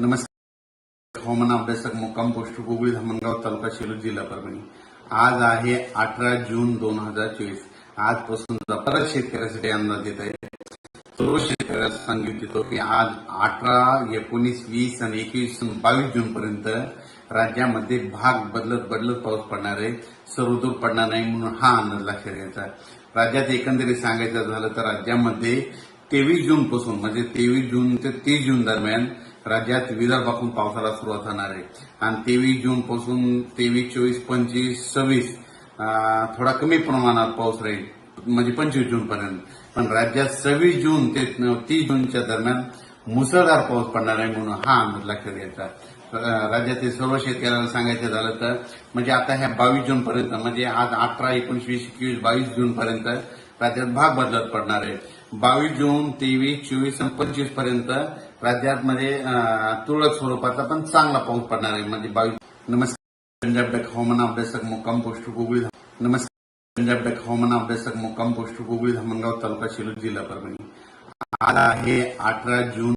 नमस्कार. हवामान अभ्यासक मुक्काम पोस्ट गुगळी धामणगाव तालुका शिरूर जिल्हा परभणी. आज आहे अठरा जून दोन हजार चोवीस. आजपासून परत शेतकऱ्यासाठी अंदाज येत आहे. सर्व शेतकऱ्याला सांगितलं की आज अठरा एकोणीस वीस आणि एकवीस बावीस जून पर्यंत राज्यामध्ये भाग बदलत बदलत पाऊस पडणार आहे. सर्वदूर पडणार नाही म्हणून हा अंदाज लक्षात घ्यायचा. राज्यात एकंदरीत सांगायचं झालं तर राज्यामध्ये तेवीस जून पासून म्हणजे तेवीस जून ते तीस जून दरम्यान राज्यात विदर्भातून पावसाला सुरुवात होणार आहे. आणि तेवीस जून पासून तेवीस चोवीस पंचवीस सव्वीस थोडा कमी प्रमाणात पाऊस राहील म्हणजे पंचवीस जून पर्यंत. पण राज्यात सव्वीस जून ते तीस जूनच्या दरम्यान मुसळधार पाऊस पडणार आहे म्हणून हा अंदाज लक्षात घ्यायचा. राज्यातील सर्व शेतकऱ्यांना सांगायचं झालं तर म्हणजे आता ह्या बावीस जून पर्यंत म्हणजे आज अठरा एकोणीस वीस एकवीस बावीस जून पर्यंत राज्यात भाग बदलत पडणार आहे. बावीस जून तेवीस चोवीस आणि पंचवीसपर्यंत राज्यात मध्ये तुरळक स्वरूपाचा पण चांगला पाऊस पडणार आहे. म्हणजे बावीस नमस्कार पंजाब डक हवामान अभ्यासक मुक्काम पोस्ट गुगळी नमस्कार पंजाब डक हवामान अभ्यासक मुक्काम पोस्ट गुगळी धामणगाव तालुका शिरूर जिल्हा परभणी. आज आहे अठरा जून.